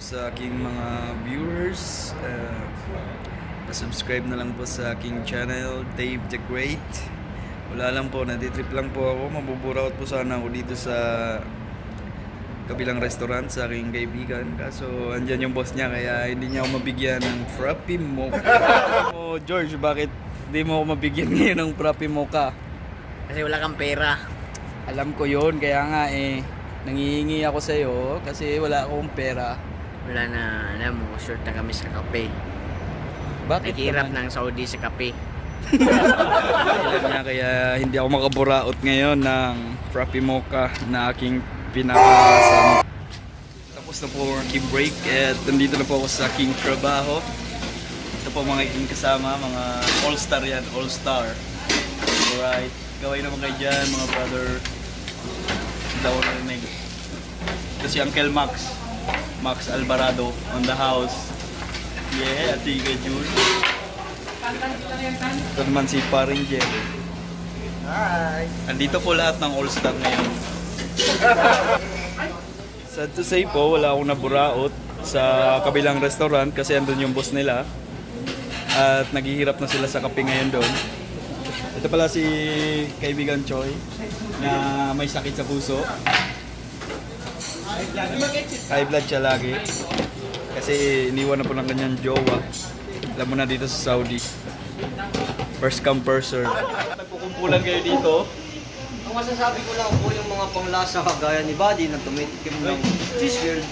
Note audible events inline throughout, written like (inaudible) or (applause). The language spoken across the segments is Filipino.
sa aking mga viewers. Uh, subscribe na lang po sa aking channel, Dave the Great. Wala lang po, natitrip lang po ako. Mabuburaot po sana ako dito sa kabilang restaurant sa aking kaibigan. Kaso andyan yung boss niya kaya hindi niya ako mabigyan ng Frappy Mocha. (laughs) oh, George, bakit di mo ako mabigyan ngayon ng Frappy Mocha? Kasi wala kang pera. Alam ko yon kaya nga eh, nangihingi ako sa iyo kasi wala akong pera. Wala na, alam mo, short na kami sa kape. Bakit Naghihirap naman? ng Saudi sa kape. Alam niya, kaya hindi ako makaburaot ngayon ng Frappy Mocha na aking pinakasama. Tapos na po ang aking break at nandito na po ako sa aking trabaho. Ito po mga aking kasama, mga all-star yan, all-star. Alright, gawin naman kayo dyan mga brother. Hindi ako narinig. Ito si Uncle Max, Max Alvarado on the house. Yeah, at si Ika Jun. Ito naman si Paring Jerry. Hi! Andito po lahat ng all-star ngayon. (laughs) Sad to say po, wala akong naburaot sa kabilang restaurant kasi andun yung boss nila. At naghihirap na sila sa kape ngayon doon. Ito pala si kaibigan Choi na may sakit sa puso. High blood siya lagi. Kasi iniwan na po ng kanyang jowa. Alam mo na dito sa Saudi. First come, first serve. Nagkukumpulan kayo dito. Ang masasabi ko lang po yung mga panglasa kagaya ni Buddy na tumitikim ng cheese girl.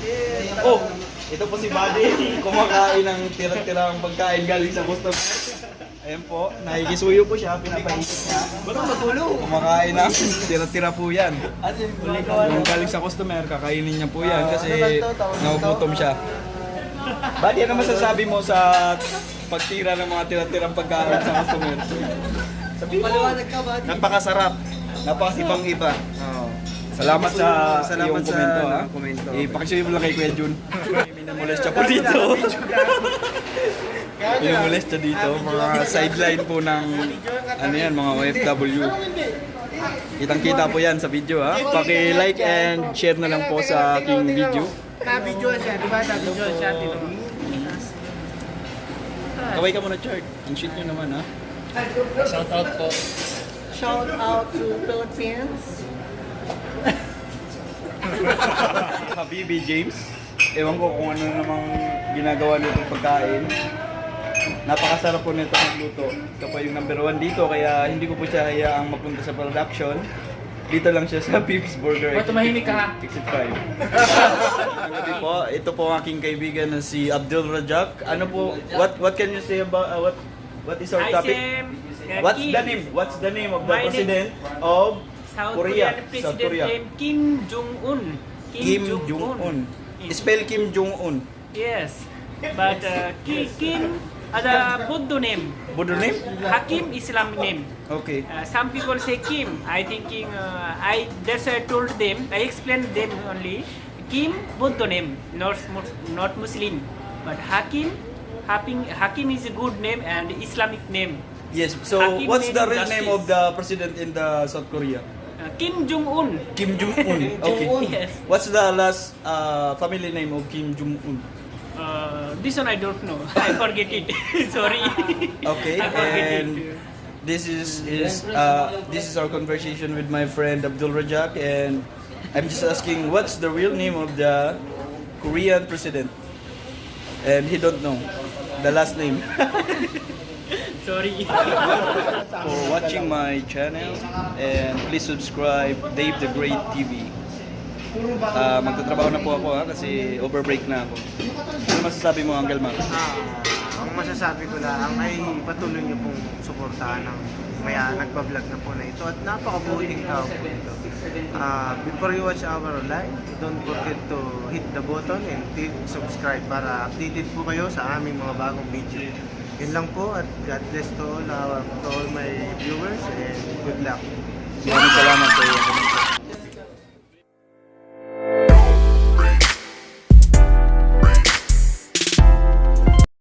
Oh, ito po si Buddy. Kumakain ng tira-tirang pagkain galing sa customer. Ayan po, nakikisuyo po siya, pinapaisip niya. Ba't magulo? Kumakain ng tira-tira po yan. At yung galing sa customer, kakainin niya po yan kasi nagugutom siya. Buddy, ano masasabi mo sa pagtira ng mga tira-tirang pagkain sa customer? Sabi mo, napakasarap. Napakasibang iba. Oo. Salamat sa Salamat iyong sa, komento ano, ha. komento. Ipakisuyo mo lang kay Kuya Jun. (laughs) Minamolest siya po dito. Minamolest siya dito. Mga sideline po ng ano yan, mga OFW. Kitang kita po yan sa video ha. Paki-like and share na lang po sa aking video. Na-videoan siya, di ba? Na-videoan siya. Kaway ka muna Chart. Ang shit nyo naman ha. Shout out po. Shout out to Philippines. (laughs) Habibi James. Ewan ko kung ano namang ginagawa nito pagkain. Napakasarap po nito magluto. Ito po yung number one dito kaya hindi ko po siya hayaang mapunta sa production. Dito lang siya sa (laughs) Pips Burger. Ba't tumahimik ka, ha? Exit 5. Ang gabi po, ito po ang aking kaibigan na si Abdul Rajak. Ano po, what what can you say about, uh, what what is our topic? What's the name? What's the name of the My name- president of South Korea? Korean South President Korea. name Kim Jong Un. Kim Jong-un. Spell Kim Jong-un. Yes, but uh, Ki, Kim ada Buddha name. Budo name? Hakim Islam name. Okay. Uh, some people say Kim. I thinking uh, I that's why I told them. I explained them only. Kim Buddha name, not not Muslim, but Hakim. Hakim Hakim is a good name and Islamic name. Yes. So, Hakim what's the real name of the president in the South Korea? Uh, Kim Jong Un. Kim Jong-un. (laughs) Okay. Yes. What's the last uh, family name of Kim Jong-un? Uh, this one I don't know. (laughs) I forget it. (laughs) Sorry. Okay. I forget And it. this is is uh, this is our conversation with my friend Abdul Rajak and I'm just asking what's the real name of the Korean president? And he don't know the last name. Sorry. (laughs) for watching my channel and please subscribe Dave the Great TV. Ah, magtatrabaho na po ako ha kasi overbreak na ako. Ano masasabi mo, Uncle Max? Ah, ang masasabi ko lang ay patuloy niyo pong suportahan ng maya nagpa-vlog na po na ito at napakabuting tao po ito. Ah, before you watch our live, don't forget to hit the button and hit subscribe para updated po kayo sa aming mga bagong video. Yun lang po at God bless to all, our, to all my viewers and good luck. Maraming salamat sa iyo.